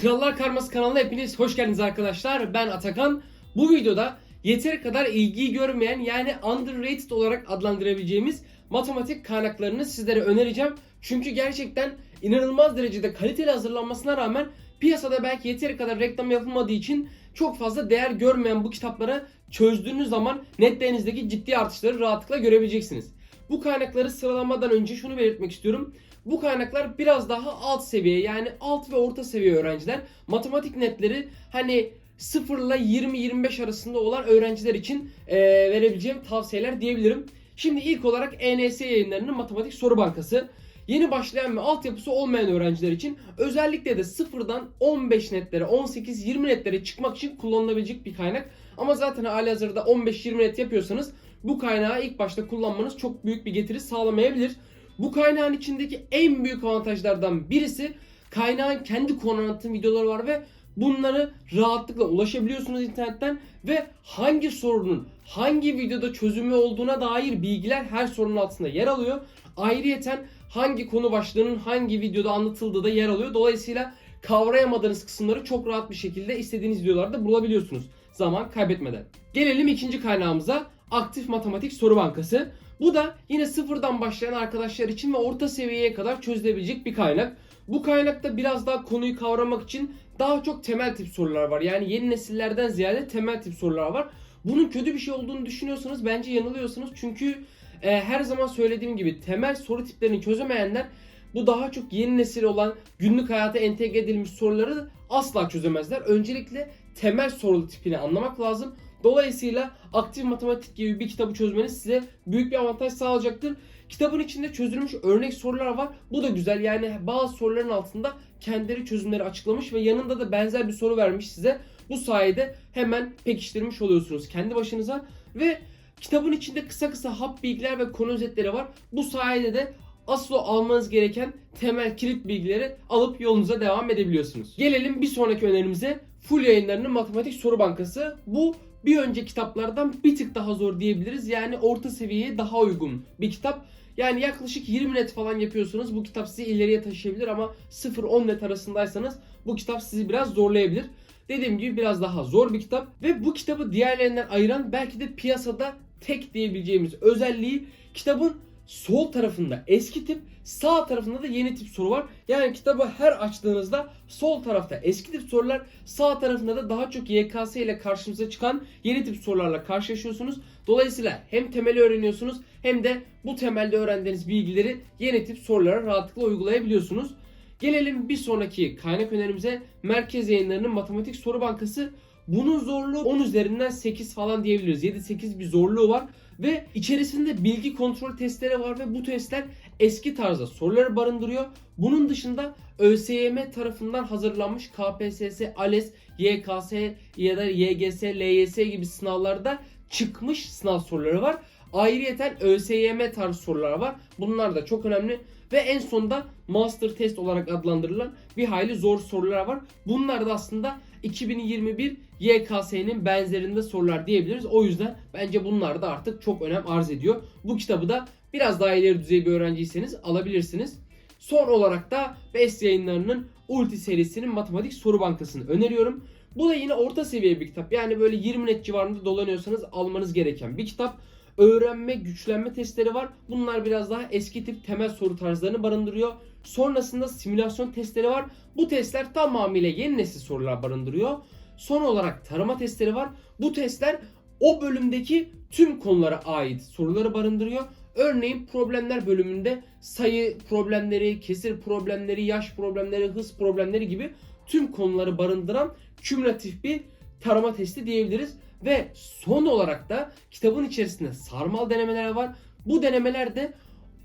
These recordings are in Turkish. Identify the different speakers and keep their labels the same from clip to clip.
Speaker 1: Krallar Karması kanalına hepiniz hoş geldiniz arkadaşlar. Ben Atakan. Bu videoda yeteri kadar ilgiyi görmeyen yani underrated olarak adlandırabileceğimiz matematik kaynaklarını sizlere önereceğim. Çünkü gerçekten inanılmaz derecede kaliteli hazırlanmasına rağmen piyasada belki yeteri kadar reklam yapılmadığı için çok fazla değer görmeyen bu kitaplara çözdüğünüz zaman netlerinizdeki ciddi artışları rahatlıkla görebileceksiniz. Bu kaynakları sıralamadan önce şunu belirtmek istiyorum. Bu kaynaklar biraz daha alt seviye yani alt ve orta seviye öğrenciler. Matematik netleri hani 0 ile 20-25 arasında olan öğrenciler için eee, verebileceğim tavsiyeler diyebilirim. Şimdi ilk olarak ENS yayınlarının matematik soru bankası. Yeni başlayan ve altyapısı olmayan öğrenciler için özellikle de sıfırdan 15 netlere, 18-20 netlere çıkmak için kullanılabilecek bir kaynak. Ama zaten halihazırda 15-20 net yapıyorsanız bu kaynağı ilk başta kullanmanız çok büyük bir getiri sağlamayabilir. Bu kaynağın içindeki en büyük avantajlardan birisi kaynağın kendi konu anlatım videoları var ve bunları rahatlıkla ulaşabiliyorsunuz internetten ve hangi sorunun hangi videoda çözümü olduğuna dair bilgiler her sorunun altında yer alıyor. Ayrıyeten hangi konu başlığının hangi videoda anlatıldığı da yer alıyor. Dolayısıyla kavrayamadığınız kısımları çok rahat bir şekilde istediğiniz videolarda bulabiliyorsunuz zaman kaybetmeden. Gelelim ikinci kaynağımıza aktif matematik soru bankası. Bu da yine sıfırdan başlayan arkadaşlar için ve orta seviyeye kadar çözülebilecek bir kaynak. Bu kaynakta biraz daha konuyu kavramak için daha çok temel tip sorular var. Yani yeni nesillerden ziyade temel tip sorular var. Bunun kötü bir şey olduğunu düşünüyorsanız bence yanılıyorsunuz. Çünkü e, her zaman söylediğim gibi temel soru tiplerini çözemeyenler bu daha çok yeni nesil olan günlük hayata entegre edilmiş soruları asla çözemezler. Öncelikle temel soru tipini anlamak lazım. Dolayısıyla aktif matematik gibi bir kitabı çözmeniz size büyük bir avantaj sağlayacaktır. Kitabın içinde çözülmüş örnek sorular var. Bu da güzel. Yani bazı soruların altında kendileri çözümleri açıklamış ve yanında da benzer bir soru vermiş size. Bu sayede hemen pekiştirmiş oluyorsunuz kendi başınıza ve kitabın içinde kısa kısa hap bilgiler ve konu özetleri var. Bu sayede de asıl almanız gereken temel kilit bilgileri alıp yolunuza devam edebiliyorsunuz. Gelelim bir sonraki önerimize. Full yayınlarının matematik soru bankası. Bu bir önceki kitaplardan bir tık daha zor diyebiliriz. Yani orta seviyeye daha uygun bir kitap. Yani yaklaşık 20 net falan yapıyorsanız bu kitap sizi ileriye taşıyabilir ama 0-10 net arasındaysanız bu kitap sizi biraz zorlayabilir. Dediğim gibi biraz daha zor bir kitap ve bu kitabı diğerlerinden ayıran belki de piyasada tek diyebileceğimiz özelliği kitabın sol tarafında eski tip, sağ tarafında da yeni tip soru var. Yani kitabı her açtığınızda sol tarafta eski tip sorular, sağ tarafında da daha çok YKS ile karşımıza çıkan yeni tip sorularla karşılaşıyorsunuz. Dolayısıyla hem temeli öğreniyorsunuz hem de bu temelde öğrendiğiniz bilgileri yeni tip sorulara rahatlıkla uygulayabiliyorsunuz. Gelelim bir sonraki kaynak önerimize Merkez Yayınları'nın Matematik Soru Bankası. Bunun zorluğu 10 üzerinden 8 falan diyebiliriz. 7-8 bir zorluğu var ve içerisinde bilgi kontrol testleri var ve bu testler eski tarzda soruları barındırıyor. Bunun dışında ÖSYM tarafından hazırlanmış KPSS, ALES, YKS ya da YGS, LYS gibi sınavlarda çıkmış sınav soruları var. Ayrıyeten ÖSYM tarzı sorular var. Bunlar da çok önemli. Ve en sonunda master test olarak adlandırılan bir hayli zor sorular var. Bunlar da aslında 2021 YKS'nin benzerinde sorular diyebiliriz. O yüzden bence bunlar da artık çok önem arz ediyor. Bu kitabı da biraz daha ileri düzey bir öğrenciyseniz alabilirsiniz. Son olarak da BES yayınlarının Ulti serisinin matematik soru bankasını öneriyorum. Bu da yine orta seviye bir kitap. Yani böyle 20 net civarında dolanıyorsanız almanız gereken bir kitap. Öğrenme, güçlenme testleri var. Bunlar biraz daha eski tip temel soru tarzlarını barındırıyor. Sonrasında simülasyon testleri var. Bu testler tamamıyla yeni nesil sorular barındırıyor. Son olarak tarama testleri var. Bu testler o bölümdeki tüm konulara ait soruları barındırıyor. Örneğin problemler bölümünde sayı problemleri, kesir problemleri, yaş problemleri, hız problemleri gibi tüm konuları barındıran kümülatif bir tarama testi diyebiliriz. Ve son olarak da kitabın içerisinde sarmal denemeler var. Bu denemelerde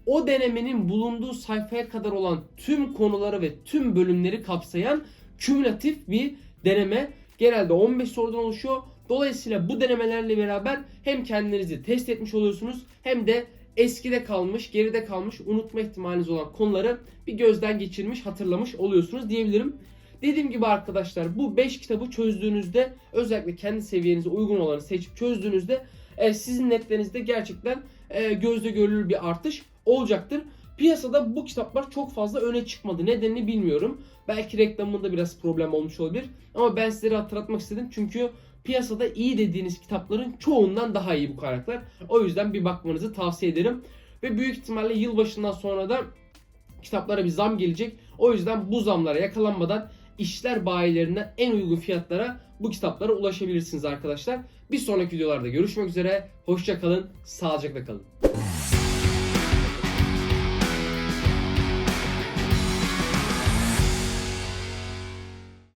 Speaker 1: o denemenin bulunduğu sayfaya kadar olan tüm konuları ve tüm bölümleri kapsayan kümülatif bir deneme. Genelde 15 sorudan oluşuyor. Dolayısıyla bu denemelerle beraber hem kendinizi test etmiş oluyorsunuz hem de eskide kalmış, geride kalmış, unutma ihtimaliniz olan konuları bir gözden geçirmiş, hatırlamış oluyorsunuz diyebilirim. Dediğim gibi arkadaşlar bu 5 kitabı çözdüğünüzde özellikle kendi seviyenize uygun olanı seçip çözdüğünüzde e, sizin netlerinizde gerçekten e, gözle görülür bir artış olacaktır. Piyasada bu kitaplar çok fazla öne çıkmadı. Nedenini bilmiyorum. Belki reklamında biraz problem olmuş olabilir. Ama ben sizlere hatırlatmak istedim. Çünkü piyasada iyi dediğiniz kitapların çoğundan daha iyi bu kaynaklar. O yüzden bir bakmanızı tavsiye ederim. Ve büyük ihtimalle yılbaşından sonra da kitaplara bir zam gelecek. O yüzden bu zamlara yakalanmadan işler bayilerinden en uygun fiyatlara bu kitaplara ulaşabilirsiniz arkadaşlar. Bir sonraki videolarda görüşmek üzere. Hoşça kalın, sağlıcakla kalın.